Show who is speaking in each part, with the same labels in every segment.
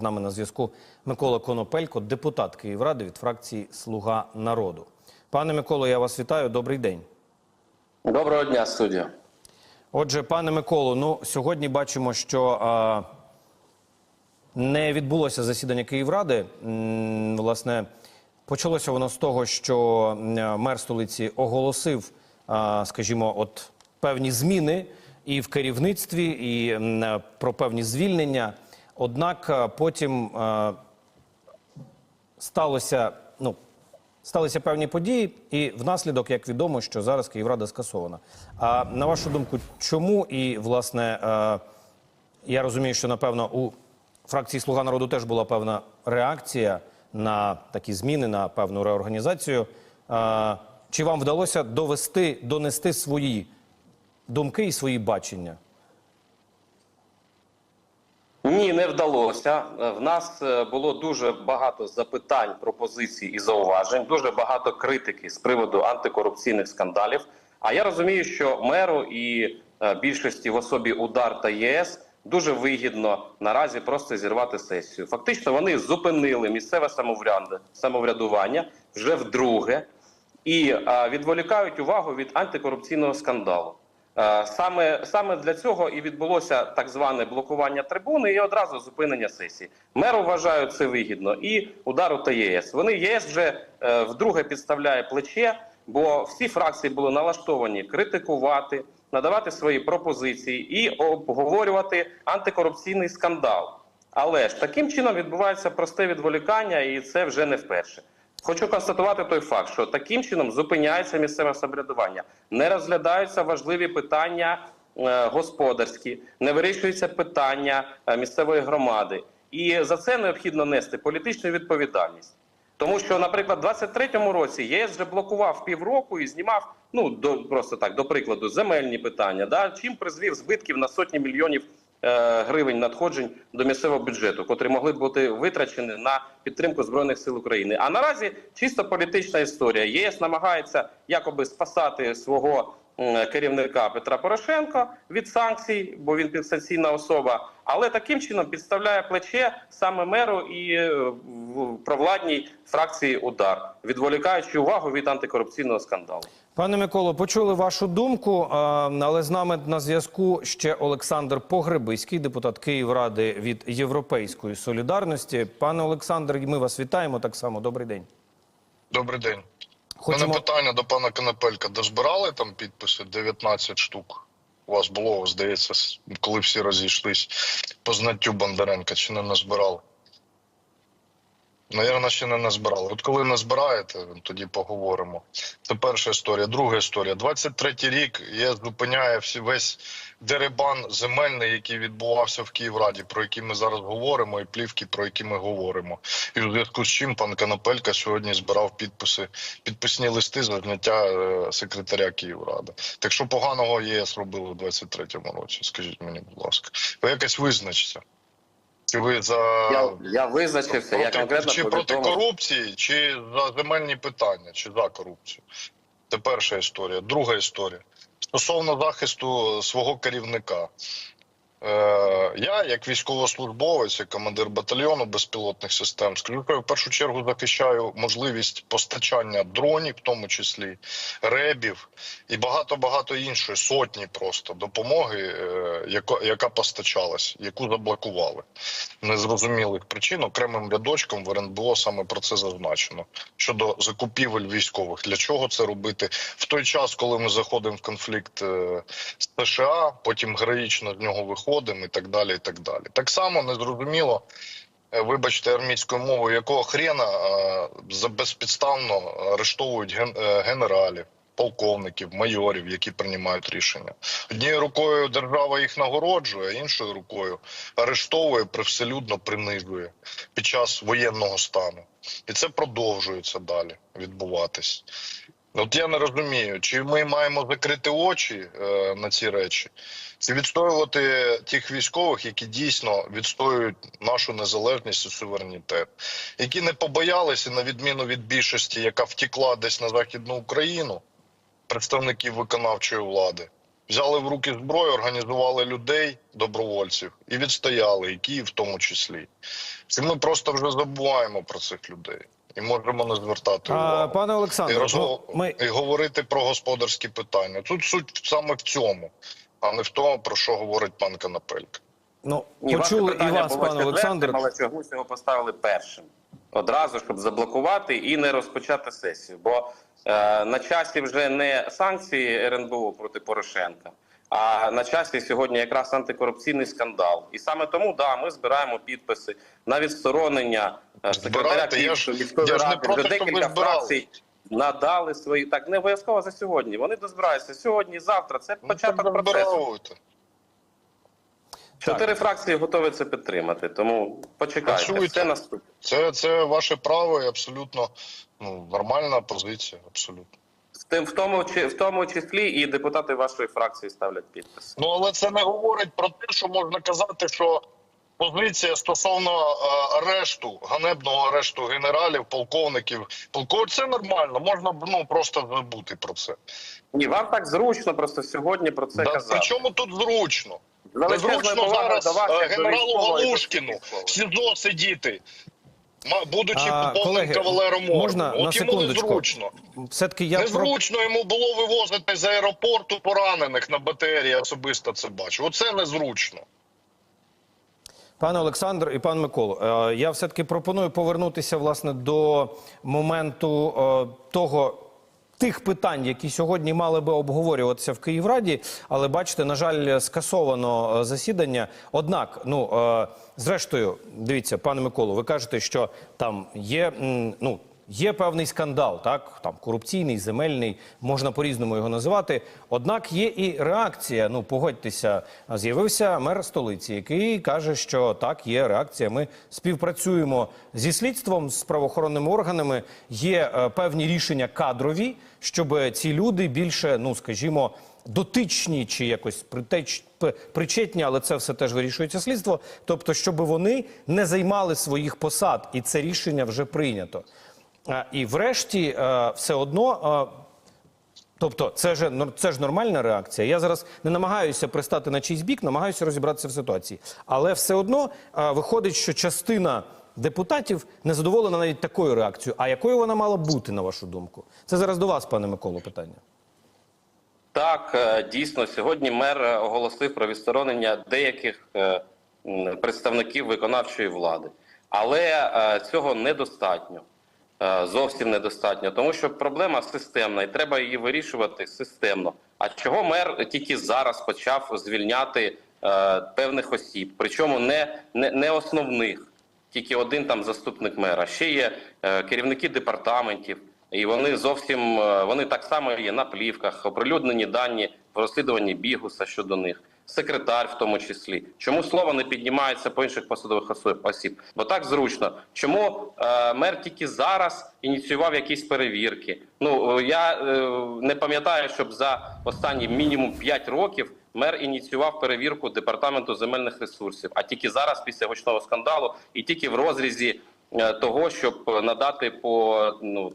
Speaker 1: З нами на зв'язку Микола Конопелько, депутат Київради від фракції Слуга народу. Пане Миколо, я вас вітаю. Добрий день.
Speaker 2: Доброго дня, студія.
Speaker 1: Отже, пане Миколо, ну сьогодні бачимо, що а, не відбулося засідання Київради. М, Власне, почалося воно з того, що мер столиці оголосив, а, скажімо, от певні зміни і в керівництві, і м, про певні звільнення. Однак потім а, сталося, ну, сталися певні події, і внаслідок, як відомо, що зараз Київрада скасована. А на вашу думку, чому і власне е, я розумію, що напевно у фракції Слуга народу теж була певна реакція на такі зміни, на певну реорганізацію. Е, чи вам вдалося довести, донести свої думки і свої бачення?
Speaker 2: Ні, не вдалося. Е, В нас е, було дуже багато запитань, пропозицій і зауважень, дуже багато критики з приводу антикорупційних скандалів. А я розумію, що меру і е, більшості в особі удар та ЄС дуже вигідно наразі просто зірвати сесію. Фактично, вони зупинили місцеве самовряд- самоврядування вже вдруге і відволікають увагу від антикорупційного скандалу. Е, Саме саме для цього і відбулося так зване блокування трибуни і одразу зупинення сесії. Меру вважають це вигідно і удару та ЄС. Вони ЄС вже е, вдруге підставляє плече, бо всі фракції були налаштовані критикувати, надавати свої пропозиції і обговорювати антикорупційний скандал. Але ж таким чином відбувається просте відволікання, і це вже не вперше. Хочу констатувати той факт, що таким чином зупиняється місцеве самоврядування, не розглядаються важливі питання е, господарські, не вирішуються питання е, місцевої громади, і за це необхідно нести політичну відповідальність. Тому що, наприклад, у 23-му році ЄС вже блокував півроку і знімав, ну до просто так, до прикладу, земельні питання, да чим призвів збитків на сотні мільйонів гривень надходжень до місцевого бюджету, котрі могли бути витрачені на підтримку збройних сил України. А наразі чисто політична історія. ЄС намагається якоби спасати свого керівника Петра Порошенка від санкцій, бо він підсанкційна особа, але таким чином підставляє плече саме меру і е, провладній фракції удар, відволікаючи увагу від антикорупційного скандалу.
Speaker 1: Пане Миколо, почули вашу думку, але з нами на зв'язку ще Олександр Погребиський, депутат Київради від Європейської солідарності. Пане Олександр, ми вас вітаємо так само. Добрий день.
Speaker 3: Добрий день.
Speaker 1: Хочемо
Speaker 3: мене питання до пана Конопелька. Дозбирали там підписи 19 штук? У вас було, здається, коли всі розійшлись по знаттю Бондаренка, чи не назбирали? Навірно, ще не назбирали. От коли назбираєте, тоді поговоримо. Це перша історія. Друга історія. 23-й рік ЄС зупиняє всі весь дерибан земельний, який відбувався в Київраді, про який ми зараз говоримо, і плівки, про які ми говоримо. І у зв'язку з чим пан Канапелька сьогодні збирав підписи, підписні листи за зняття е, секретаря Київради. Так що поганого ЄС робили у 23-му році? Скажіть мені, будь ласка, ви якось визначте. Ви за
Speaker 2: Я, я визначився, я конкретно
Speaker 3: чи проти корупції, чи за земельні питання, чи за корупцію? Це перша історія. Друга історія. Стосовно захисту свого керівника. Е, я, як військовослужбовець, як командир батальйону безпілотних систем, скажу, в першу чергу захищаю можливість постачання дронів, в тому числі ребів і багато багато іншої сотні просто допомоги, е, яка постачалась, яку заблокували незрозумілих причин окремим рядочком в РНБО саме про це зазначено щодо закупівель військових. Для чого це робити в той час, коли ми заходимо в конфлікт е, з США, потім героїчно з нього виходимо і так далі. І так далі. Так само незрозуміло. е, Вибачте армійською мовою, якого хрена е, безпідставно арештовують е, генералів, полковників, майорів, які приймають рішення. Однією рукою держава їх нагороджує, а іншою рукою арештовує, привселюдно принижує під час воєнного стану. І це продовжується далі відбуватись. От я не розумію, чи ми маємо закрити очі е, на ці речі, чи відстоювати тих військових, які дійсно відстоюють нашу незалежність і суверенітет, які не побоялися, на відміну від більшості, яка втекла десь на західну Україну, представників виконавчої влади, взяли в руки зброю, організували людей, добровольців і відстояли, і Київ в тому числі. Чи ми просто вже забуваємо про цих людей і можемо не звертати увагу.
Speaker 1: А, пане
Speaker 3: І,
Speaker 1: Олександре,
Speaker 3: розмов...
Speaker 1: ну, ми
Speaker 3: і говорити про господарські питання. Тут суть саме в цьому, а не в тому, про що говорить пан Канапелька.
Speaker 1: ну
Speaker 2: ваше
Speaker 1: почули і
Speaker 2: питання
Speaker 1: вас,
Speaker 2: було
Speaker 1: пане Олександр.
Speaker 2: Але чогось його поставили першим. Одразу, щоб заблокувати і не розпочати сесію. Бо е, на часі вже не санкції РНБО проти Порошенка, а на часі сьогодні якраз антикорупційний скандал. І саме тому да, ми збираємо підписи на відсторонення е, секретаря міської ради. Вже декілька фракцій надали свої так не обов'язково за сьогодні. Вони дозбираються сьогодні, завтра. Це
Speaker 3: Ну,
Speaker 2: початок процесу. Чотири фракції готові це підтримати. Тому почекайте,
Speaker 3: Працюйте.
Speaker 2: все наступне.
Speaker 3: Це, це ваше право і абсолютно ну, нормальна позиція. Абсолютно.
Speaker 2: Тим, в тому чи в тому числі і депутати вашої фракції ставлять підписи.
Speaker 3: Ну але це не говорить про те, що можна казати, що позиція стосовно е, арешту, ганебного арешту генералів, полковників, полков, це нормально. Можна ну просто забути про це.
Speaker 2: Ні, вам так зручно просто сьогодні про це
Speaker 3: Да,
Speaker 2: казати.
Speaker 3: при чому тут зручно?
Speaker 2: З величезною
Speaker 3: Незручно зараз е, генералу Галушкіну в СІЗО сидіти, будучи
Speaker 1: А,
Speaker 3: повним кавалером
Speaker 1: можна
Speaker 3: От
Speaker 1: на
Speaker 3: йому
Speaker 1: секундочку?
Speaker 3: незручно.
Speaker 1: Все-таки я про...
Speaker 3: Незручно йому було вивозити з аеропорту поранених на батарії особисто це бачу. Оце незручно.
Speaker 1: Пане Олександр і пан Миколо, е, я все-таки пропоную повернутися власне до моменту е, того. Тих питань, які сьогодні мали би обговорюватися в Київраді, але бачите, на жаль, скасовано е, засідання. Однак, ну е, зрештою, дивіться, пане Миколу, ви кажете, що там є ну. Є певний скандал, так там корупційний, земельний, можна по-різному його називати. Однак є і реакція. Ну погодьтеся, з'явився мер столиці, який каже, що так, є реакція. Ми співпрацюємо зі слідством, з правоохоронними органами. Є е, певні рішення кадрові, щоб ці люди більше, ну скажімо, дотичні чи якось притеч, причетні, але це все теж вирішується слідство. Тобто, щоб вони не займали своїх посад, і це рішення вже прийнято. А, І врешті е, все одно. е, Тобто, це ж це ж нормальна реакція. Я зараз не намагаюся пристати на чийсь бік, намагаюся розібратися в ситуації. Але все одно е, виходить, що частина депутатів не задоволена навіть такою реакцією. А якою вона мала бути, на вашу думку? Це зараз до вас, пане Миколо, питання.
Speaker 2: Так, е, дійсно, сьогодні мер е, оголосив про відсторонення деяких е, представників виконавчої влади, але е, цього недостатньо. Е, Зовсім недостатньо, тому що проблема системна, і треба її вирішувати системно. А чого мер тільки зараз почав звільняти е, певних осіб, причому не, не, не основних, тільки один там заступник мера. Ще є е, керівники департаментів, і вони зовсім вони так само є на плівках, оприлюднені дані в розслідуванні бігуса щодо них. Секретар, в тому числі, чому слово не піднімається по інших посадових осіб? Бо так зручно. Чому е, мер тільки зараз ініціював якісь перевірки? Ну е, я е, не пам'ятаю, щоб за останні мінімум 5 років мер ініціював перевірку департаменту земельних ресурсів. А тільки зараз, після гучного скандалу, і тільки в розрізі того, щоб надати по ну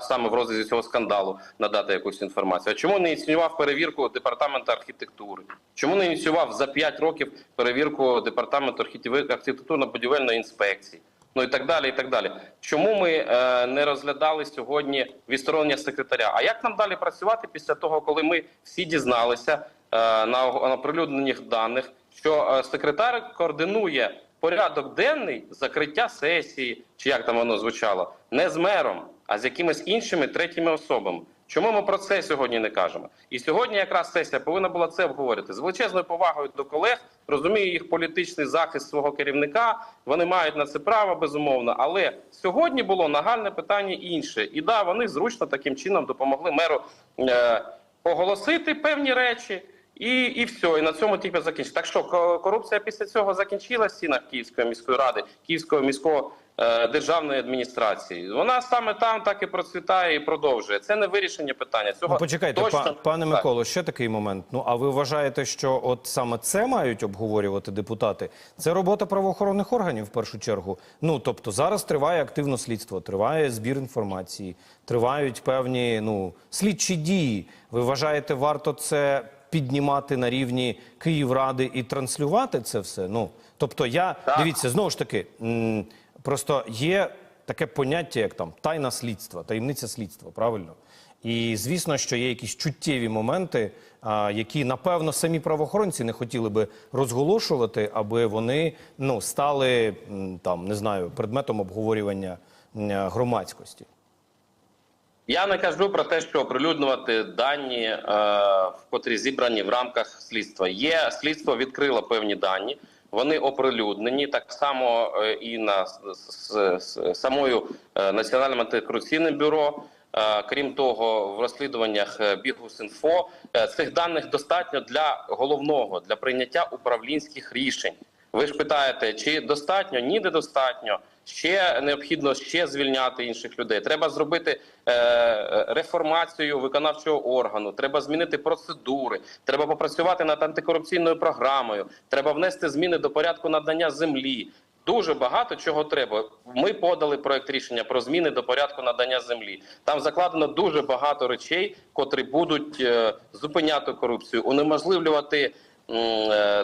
Speaker 2: саме в розрізі цього скандалу надати якусь інформацію. А чому не ініціював перевірку департаменту архітектури? Чому не ініціював за 5 років перевірку департаменту архітектурно-будівельної інспекції? Ну і так далі, і так далі. Чому ми е, не розглядали сьогодні відсторонення секретаря? А як нам далі працювати після того, коли ми всі дізналися е, на, на оприлюднених даних, що е, секретар координує порядок денний закриття сесії, чи як там воно звучало, не з мером, а з якимись іншими третіми особами. Чому ми про це сьогодні не кажемо? І сьогодні якраз сесія повинна була це обговорити з величезною повагою до колег. Розумію їх політичний захист свого керівника. Вони мають на це право безумовно. Але сьогодні було нагальне питання інше. І да, вони зручно таким чином допомогли меру е, оголосити певні речі. І, і все, і на цьому типу закінчиться. Так що ко- корупція після цього закінчилась в стінах Київської міської ради, Київського міського е, державної адміністрації. Вона саме там так і процвітає і продовжує. Це не вирішення питання. Цього
Speaker 1: Ну, почекайте,
Speaker 2: точно
Speaker 1: па- пане. Миколо, ще такий момент. Ну а ви вважаєте, що от саме це мають обговорювати депутати? Це робота правоохоронних органів в першу чергу. Ну тобто зараз триває активно слідство, триває збір інформації, тривають певні ну слідчі дії. Ви вважаєте, варто це піднімати на рівні Київради і транслювати це все. Ну тобто, я
Speaker 2: Так.
Speaker 1: дивіться знову ж таки, м, просто є таке поняття, як там тайна слідства, таємниця слідства, правильно? І звісно, що є якісь чуттєві моменти, які напевно самі правоохоронці не хотіли би розголошувати, аби вони ну стали там не знаю предметом обговорювання громадськості.
Speaker 2: Я не кажу про те, що оприлюднювати дані, е, в котрі зібрані в рамках слідства. Є слідство відкрило певні дані. Вони оприлюднені так само е, і на с- с- с- самою е, національним антикорупційним бюро. Крім того, в розслідуваннях е, Бігус.Інфо цих даних достатньо для головного для прийняття управлінських рішень. Ви ж питаєте, чи достатньо? Ні, недостатньо. Ще необхідно ще звільняти інших людей. Треба зробити е, реформацію виконавчого органу. Треба змінити процедури. Треба попрацювати над антикорупційною програмою. Треба внести зміни до порядку надання землі. Дуже багато чого треба. Ми подали проект рішення про зміни до порядку надання землі. Там закладено дуже багато речей, котрі будуть е, зупиняти корупцію, унеможливлювати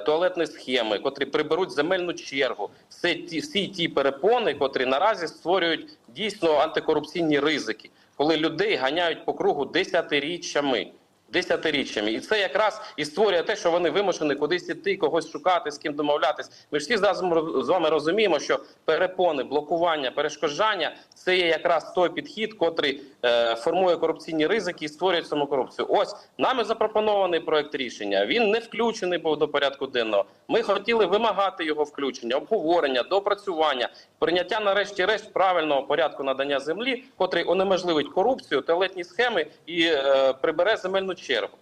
Speaker 2: туалетні схеми, котрі приберуть земельну чергу. Все ті, всі ті перепони, котрі наразі створюють дійсно антикорупційні ризики, коли людей ганяють по кругу десятиріччями. Десятиріччями, і це якраз і створює те, що вони вимушені кудись іти, когось шукати, з ким домовлятись. Ми ж всі разом з вами розуміємо, що перепони, блокування, перешкоджання це є якраз той підхід, котрий е, формує корупційні ризики і створює саму корупцію. Ось нами запропонований проект рішення. Він не включений був до порядку денного. Ми хотіли вимагати його включення, обговорення, доопрацювання, прийняття нарешті-решт правильного порядку надання землі, котрий унеможливить корупцію, туалетні схеми і е, прибере земельну чергу.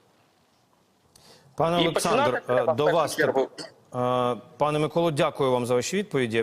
Speaker 1: Пане Олександр, е, до вас
Speaker 2: чергу.
Speaker 1: Е, Пане Миколо, дякую вам за ваші відповіді.